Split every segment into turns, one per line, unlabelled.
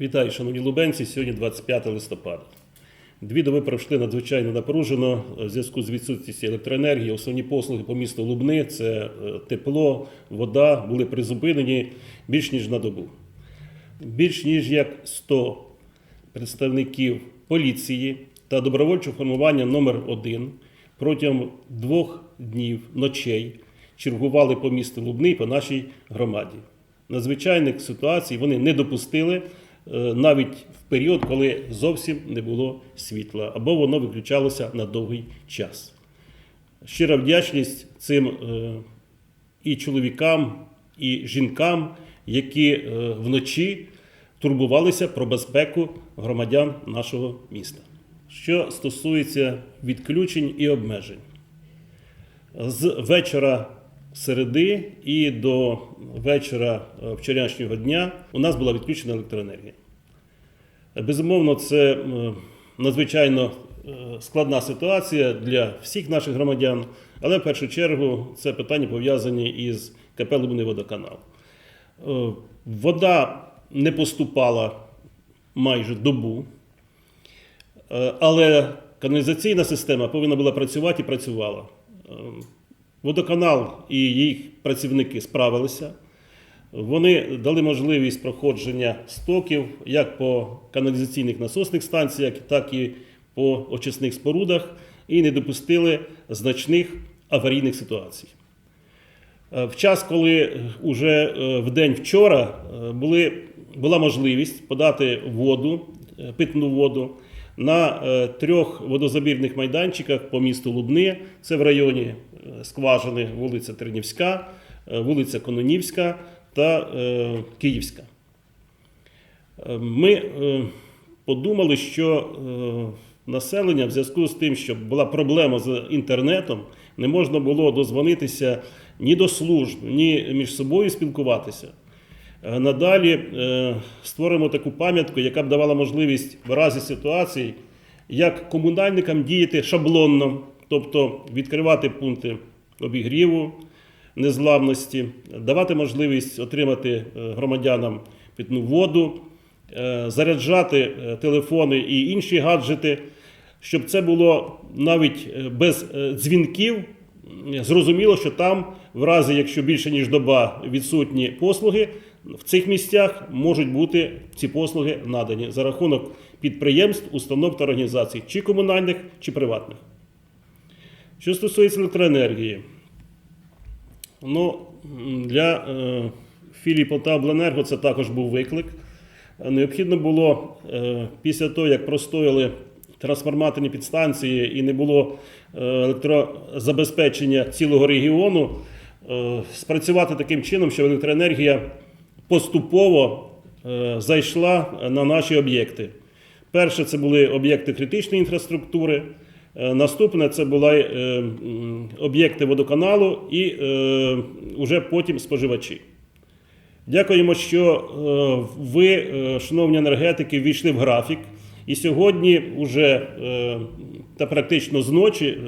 Вітаю, шановні лубенці. Сьогодні 25 листопада. Дві доби пройшли надзвичайно напружено в зв'язку з відсутністю електроенергії. Основні послуги по місту Лубни це е, тепло, вода були призупинені більш ніж на добу. Більш ніж як 100 представників поліції та добровольчого формування номер 1 протягом двох днів ночей чергували по місту Лубни по нашій громаді. Надзвичайних ситуацій вони не допустили е, навіть в період, коли зовсім не було світла або воно виключалося на довгий час. Щира вдячність цим е, і чоловікам, і жінкам, які е, вночі турбувалися про безпеку громадян нашого міста. Що стосується відключень і обмежень, з вечора середи і до вечора е, вчорашнього дня у нас була відключена електроенергія. Безумовно, це надзвичайно е, складна ситуація для всіх наших громадян, але в першу чергу це питання пов'язані із КП «Лубний водоканал. Е, Вода не поступала майже добу, але каналізаційна система повинна була працювати і працювала. Е, Водоканал і їх працівники справилися. Вони дали можливість проходження стоків як по каналізаційних насосних станціях, так і по очисних спорудах, і не допустили значних аварійних ситуацій. Е, В час, коли вже в день вчора е, були, була можливість подати воду, е, питну воду на е, трьох водозабірних майданчиках по місту Лубни, це в районі е, Скважини, вулиця Тернівська, е, вулиця Кононівська та Київська. Ми подумали, що населення в зв'язку з тим, що була проблема з інтернетом, не можна було дозвонитися ні до служб, ні між собою спілкуватися. Е, Надалі е, створимо таку пам'ятку, яка б давала можливість в разі ситуацій, як комунальникам діяти шаблонно, тобто відкривати пункти обігріву, незламності, давати можливість отримати е, громадянам питну воду, заряджати телефони і інші гаджети, щоб це було навіть без дзвінків. Зрозуміло, що там, в разі, якщо більше ніж доба відсутні послуги, в цих місцях можуть бути ці послуги надані за рахунок підприємств, установ та організацій, чи комунальних, чи приватних. Що стосується електроенергії, ну, для е, філії Полтавобленерго це також був виклик. Необхідно було е, після того, як простояли трансформаторні підстанції і не було е, електрозабезпечення цілого регіону, е, спрацювати таким чином, щоб електроенергія поступово е, зайшла на наші об'єкти. Перше, це були об'єкти критичної інфраструктури. Е, Наступне це були е, об'єкти водоканалу і вже потім споживачі. Дякуємо, що ви, шановні енергетики, ввійшли в графік. І сьогодні вже та практично зночі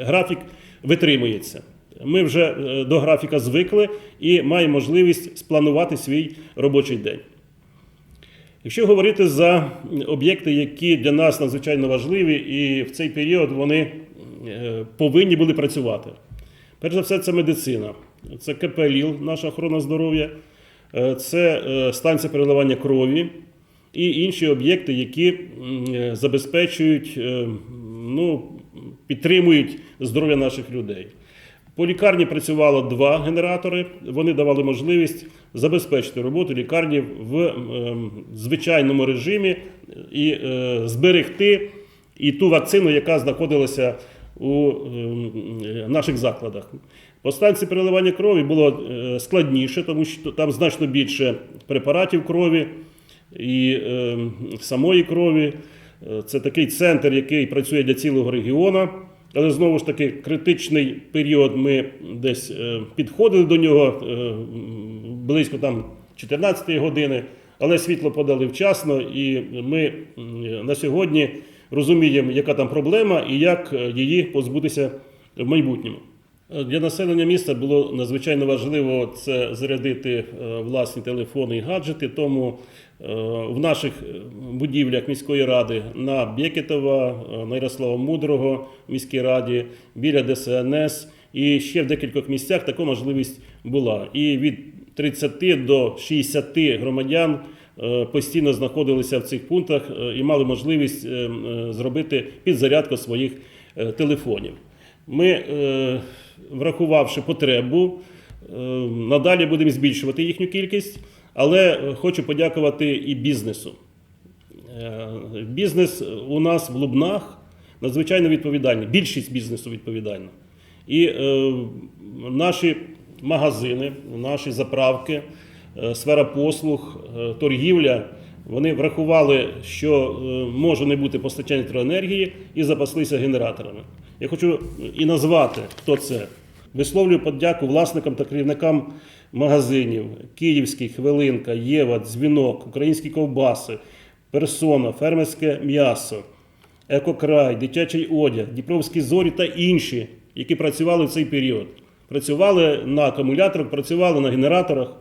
графік витримується. Ми вже е, до графіка звикли і маємо можливість спланувати свій робочий день. Якщо говорити за об'єкти, які для нас надзвичайно важливі, і в цей період вони е, повинні були працювати. Перш за все, це медицина, це КП ЛІЛ, наша охорона здоров'я, е, це станція переливання крові і інші об'єкти, які забезпечують, ну, підтримують здоров'я наших людей. По лікарні працювало два генератори. Вони давали можливість забезпечити роботу лікарні в ем, звичайному режимі і е, зберегти і ту вакцину, яка знаходилася у ем, наших закладах. По станції переливання крові було е, складніше, тому що там значно більше препаратів крові і ем, самої крові. Е, Це такий центр, який працює для цілого регіону. Але знову ж таки, критичний період ми десь е, підходили до нього е, близько там 14-ї години, але світло подали вчасно, і ми на сьогодні розуміємо, яка там проблема і як е, її позбутися в майбутньому. Для населення міста було надзвичайно важливо це зарядити власні телефони і гаджети, тому в наших е, будівлях міської ради на Бєкетова, е, на Ярослава Мудрого в міській раді, біля ДСНС. І ще в декількох місцях така можливість була. І від 30 до 60 громадян е, постійно знаходилися в цих пунктах е, і мали можливість е, е, зробити підзарядку своїх е, телефонів. Ми, е, врахувавши потребу, е, надалі будемо збільшувати їхню кількість, але е, хочу подякувати і бізнесу. Е, Бізнес у нас в Лубнах надзвичайно відповідальний. Більшість бізнесу відповідальна. І е, наші магазини, наші заправки, е, сфера послуг, е, торгівля. Вони врахували, що е, може не бути постачання електроенергії і запаслися генераторами. Я хочу і назвати, хто це. Висловлюю подяку власникам та керівникам магазинів: Київський, Хвилинка, Єва, Дзвінок, Українські ковбаси, Персона, фермерське м'ясо, Екокрай, дитячий одяг, Дніпровські зорі та інші, які працювали в цей період. Працювали на акумуляторах, працювали на генераторах.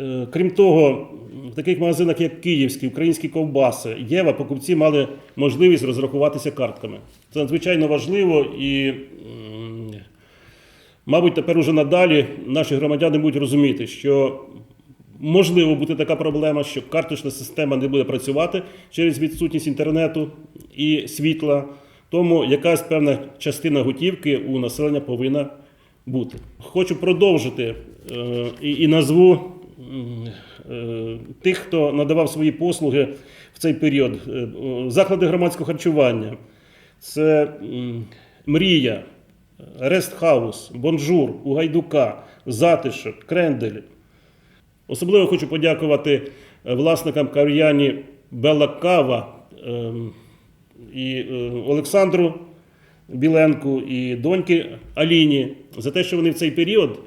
Е, Крім того, в таких магазинах, як Київський, українські ковбаси, Єва, покупці мали можливість розрахуватися картками. Це надзвичайно важливо і, мабуть, тепер уже надалі наші громадяни будуть розуміти, що можливо бути така проблема, що карточна система не буде працювати через відсутність інтернету і світла. Тому якась певна частина готівки у населення повинна бути. Хочу продовжити е, і, назву е, тих, хто надавав свої послуги в цей період. Е, Заклади громадського харчування. Це Мрія, Рестхаус, Бонжур, у Гайдука, Затишок, Крендель. Особливо хочу подякувати е, власникам кав'ярні Белла Кава ем, і е, Олександру Біленку і доньки Аліні за те, що вони в цей період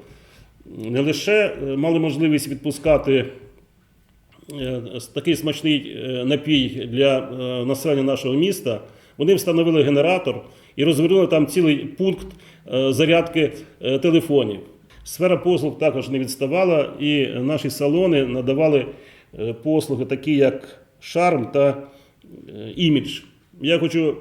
не лише е, мали можливість відпускати такий смачний напій для населення нашого міста, вони встановили генератор і розвернули там цілий пункт е, зарядки е, телефонів. Сфера послуг також не відставала, і наші салони надавали е, послуги, такі як шарм та імідж. Я хочу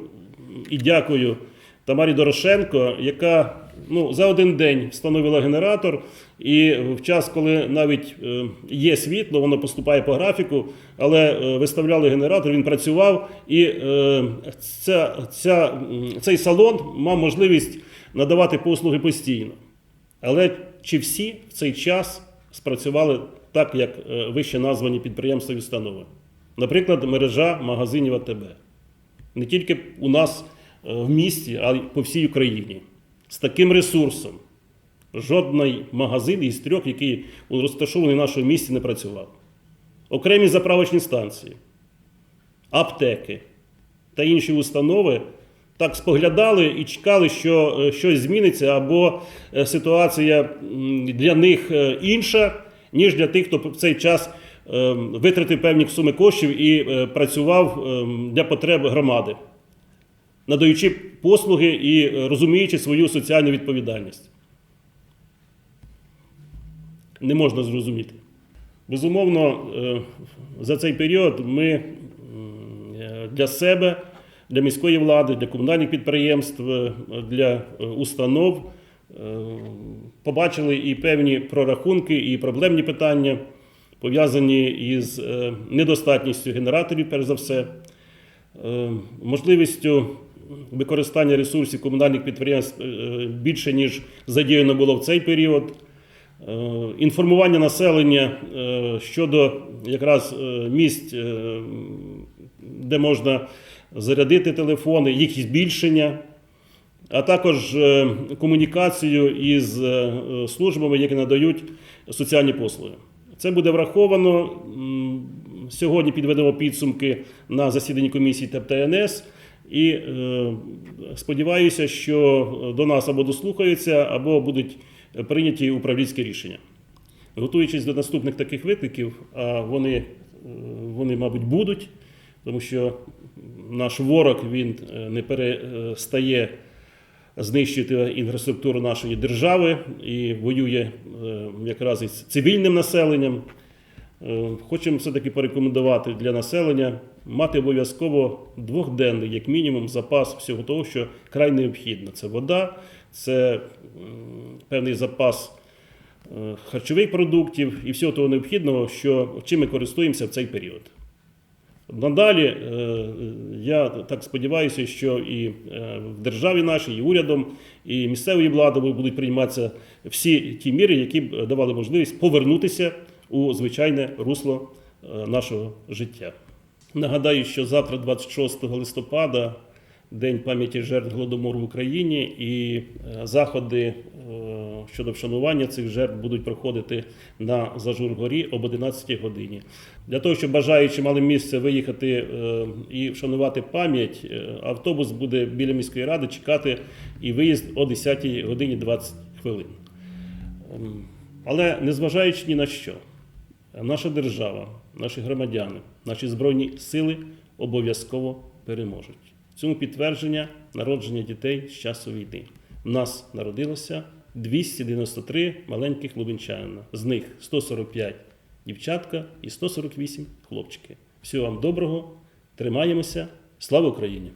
і дякую Тамарі Дорошенко, яка ну, за один день встановила генератор, і в час, коли навіть е, є світло, воно поступає по графіку, але е, виставляли генератор, він працював, і е, ця, ця, цей салон мав можливість надавати послуги постійно. Але чи всі в цей час спрацювали так, як вище названі підприємства і установи? Наприклад, мережа магазинів АТБ. Не тільки у нас в місті, а й по всій Україні. З таким ресурсом. Жодний магазин із трьох, який розташований в нашому місті, не працював. Окремі заправочні станції, аптеки та інші установи так споглядали і чекали, що е, щось зміниться, або е, ситуація для них е, інша, ніж для тих, хто в цей час е, витратив певні суми коштів і працював е, для потреб громади, надаючи послуги і е, розуміючи свою соціальну відповідальність. Не можна зрозуміти. Безумовно, е, за цей період ми е, для себе, для міської влади, для комунальних підприємств, для установ побачили і певні прорахунки, і проблемні питання, пов'язані із недостатністю генераторів, перш за все, можливістю використання ресурсів комунальних підприємств е, більше, ніж задіяно було в цей період. Е, Інформування населення е, щодо якраз місць, де можна зарядити телефони, їх збільшення, а також комунікацію із службами, які надають соціальні послуги. Це буде враховано. Сьогодні підведемо підсумки на засіданні комісії ТЕП ТНС. І е, сподіваюся, що до нас або дослухаються, або будуть прийняті управлінські рішення. Готуючись до наступних таких викликів, а вони, е, вони, мабуть, будуть, тому що наш ворог він е, не перестає знищити інфраструктуру нашої держави і воює е, якраз із цивільним населенням. Е, Хочемо все-таки порекомендувати для населення мати обов'язково двохденний, як мінімум, запас всього того, що край необхідно. Це вода, це певний запас е, харчових продуктів і всього того необхідного, що, чим ми користуємося в цей період. Надалі е, я так сподіваюся, що і е, в державі нашій, і урядом, і місцевою владою будуть прийматися всі ті міри, які б давали можливість повернутися у звичайне русло е, нашого життя. Нагадаю, що завтра, 26 листопада, День пам'яті жертв голодомору в Україні, і е, заходи е, щодо вшанування цих жертв будуть проходити на Зажургорі об 11 годині. Для того, щоб бажаючи мали місце виїхати і вшанувати пам'ять, автобус буде біля міської ради чекати і виїзд о 10 годині 20 хвилин. Ем, Але незважаючи ні на що, наша держава, наші громадяни, наші збройні сили обов'язково переможуть. В цьому підтвердження народження дітей з часу війни. У нас народилося 293 маленьких лубенчанина. З них 145 дівчатка і 148 хлопчики. Всього вам доброго, тримаємося. Слава Україні!